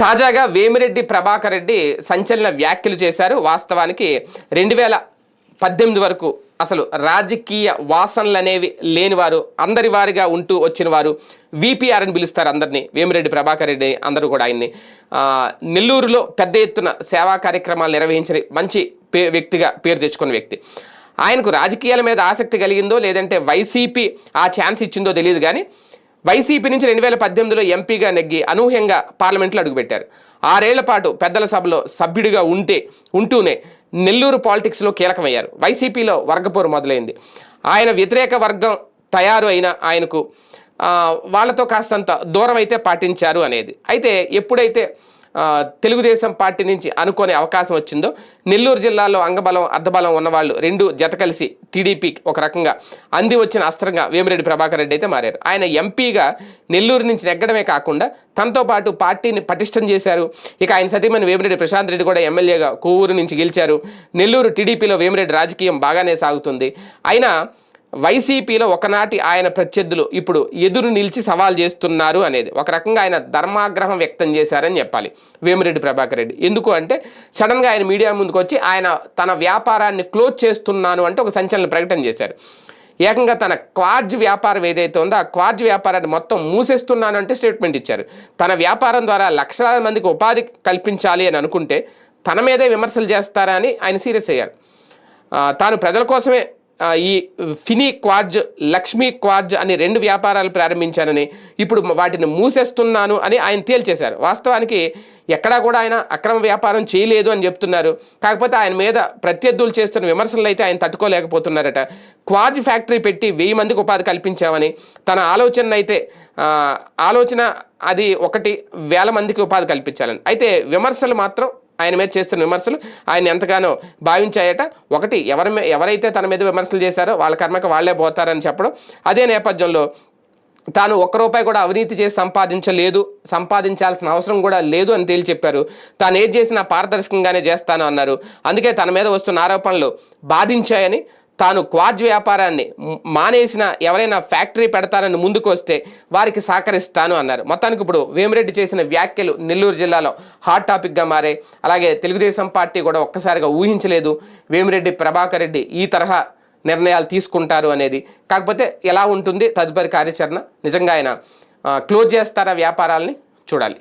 తాజాగా వేమిరెడ్డి ప్రభాకర్ రెడ్డి సంచలన వ్యాఖ్యలు చేశారు. వాస్తవానికి రెండు వేల పద్దెనిమిది వరకు అసలు రాజకీయ వాసనలు అనేవి లేనివారు అందరి వారిగా ఉంటూ వచ్చిన వారు విపిఆర్ అని పిలుస్తారు అందరినీ. వేమిరెడ్డి ప్రభాకర్ రెడ్డి అందరూ కూడా ఆయన్ని. నెల్లూరులో పెద్ద ఎత్తున సేవా కార్యక్రమాలు నిర్వహించిన మంచి పే వ్యక్తిగా పేరు తెచ్చుకున్న వ్యక్తి. ఆయనకు రాజకీయాల మీద ఆసక్తి కలిగిందో లేదంటే వైసీపీ ఆ ఛాన్స్ ఇచ్చిందో తెలియదు కానీ వైసీపీ నుంచి రెండు వేల పద్దెనిమిదిలో ఎంపీగా నెగ్గి అనూహ్యంగా పార్లమెంట్లో అడుగుపెట్టారు. ఆరేళ్ళ పాటు పెద్దల సభలో సభ్యుడిగా ఉంటే ఉంటూనే నెల్లూరు పాలిటిక్స్లో కీలకమయ్యారు. వైసీపీలో వర్గపోరు మొదలైంది. ఆయన వ్యతిరేక వర్గం తయారు అయిన ఆయనకు వాళ్ళతో కాస్తంత దూరం అయితే పాటించారు అనేది. అయితే ఎప్పుడైతే తెలుగుదేశం పార్టీ నుంచి అనుకునే అవకాశం వచ్చిందో నెల్లూరు జిల్లాలో అంగబలం అర్ధబలం ఉన్నవాళ్ళు రెండు జత కలిసి టీడీపీ ఒక రకంగా అంది వచ్చిన అస్త్రంగా వేమిరెడ్డి ప్రభాకర్ రెడ్డి అయితే మారారు. ఆయన ఎంపీగా నెల్లూరు నుంచి నెగ్గడమే కాకుండా తనతో పాటు పార్టీని పటిష్టం చేశారు. ఇక ఆయన సతీమణి వేమిరెడ్డి ప్రశాంత్ రెడ్డి కూడా ఎమ్మెల్యేగా కొవ్వూరు నుంచి గెలిచారు. నెల్లూరు టీడీపీలో వేమిరెడ్డి రాజకీయం బాగానే సాగుతుంది. అయినా వైసీపీలో ఒకనాటి ఆయన ప్రత్యర్థులు ఇప్పుడు ఎదురు నిలిచి సవాల్ చేస్తున్నారు అనేది. ఒక రకంగా ఆయన ధర్మాగ్రహం వ్యక్తం చేశారని చెప్పాలి. వేమిరెడ్డి ప్రభాకర్ రెడ్డి. ఎందుకు అంటే సడన్గా ఆయన మీడియా ముందుకు వచ్చి ఆయన తన వ్యాపారాన్ని క్లోజ్ చేస్తున్నాను అంటే ఒక సంచలన ప్రకటన చేశారు. ఏకంగా తన క్వార్జ్ వ్యాపారం ఏదైతే ఉందో ఆ క్వార్జ్ వ్యాపారాన్ని మొత్తం మూసేస్తున్నాను అంటే స్టేట్మెంట్ ఇచ్చారు. తన వ్యాపారం ద్వారా లక్షలాది మందికి ఉపాధి కల్పించాలి అని అనుకుంటే తన మీదే విమర్శలు చేస్తారా అని ఆయన సీరియస్ అయ్యారు. తాను ప్రజల కోసమే ఈ ఫినీ క్వార్జ్ లక్ష్మీ క్వార్జ్ అని రెండు వ్యాపారాలు ప్రారంభించానని ఇప్పుడు వాటిని మూసేస్తున్నాను అని ఆయన తేల్చేశారు. వాస్తవానికి ఎక్కడా కూడా ఆయన అక్రమ వ్యాపారం చేయలేదు అని చెప్తున్నారు. కాకపోతే ఆయన మీద ప్రత్యర్థులు చేస్తున్న విమర్శలు అయితే ఆయన తట్టుకోలేకపోతున్నారట. క్వార్జ్ ఫ్యాక్టరీ పెట్టి వెయ్యి మందికి ఉపాధి కల్పించామని తన ఆలోచన అయితే ఆలోచన అది ఒకటి వేల మందికి ఉపాధి కల్పించాలని. అయితే విమర్శలు మాత్రం ఆయన మీద చేస్తున్న విమర్శలు ఆయన ఎంతగానో భావించాయట. ఒకటి ఎవరి ఎవరైతే తన మీద విమర్శలు చేశారో వాళ్ళ కర్మకి వాళ్ళే పోతారని చెప్పడం. అదే నేపథ్యంలో తాను ఒక్క రూపాయి కూడా అవినీతి చేసి సంపాదించలేదు సంపాదించాల్సిన అవసరం కూడా లేదు అని తేల్చి చెప్పారు. తాను ఏది చేసినా పారదర్శకంగానే చేస్తాను అన్నారు. అందుకే తన మీద వస్తున్న ఆరోపణలు బాధించాయని తాను క్వాజ్ వ్యాపారాన్ని మానేసిన ఎవరైనా ఫ్యాక్టరీ పెడతారని ముందుకు వస్తే వారికి సహకరిస్తాను అన్నారు. మొత్తానికి ఇప్పుడు వేమిరెడ్డి చేసిన వ్యాఖ్యలు నెల్లూరు జిల్లాలో హాట్ టాపిక్గా మారే అలాగే తెలుగుదేశం పార్టీ కూడా ఒక్కసారిగా ఊహించలేదు వేమిరెడ్డి ప్రభాకర్ రెడ్డి ఈ తరహా నిర్ణయాలు తీసుకుంటారు అనేది. కాకపోతే ఎలా ఉంటుంది తదుపరి కార్యాచరణ? నిజంగా ఆయన క్లోజ్ చేస్తారా వ్యాపారాలని? చూడాలి.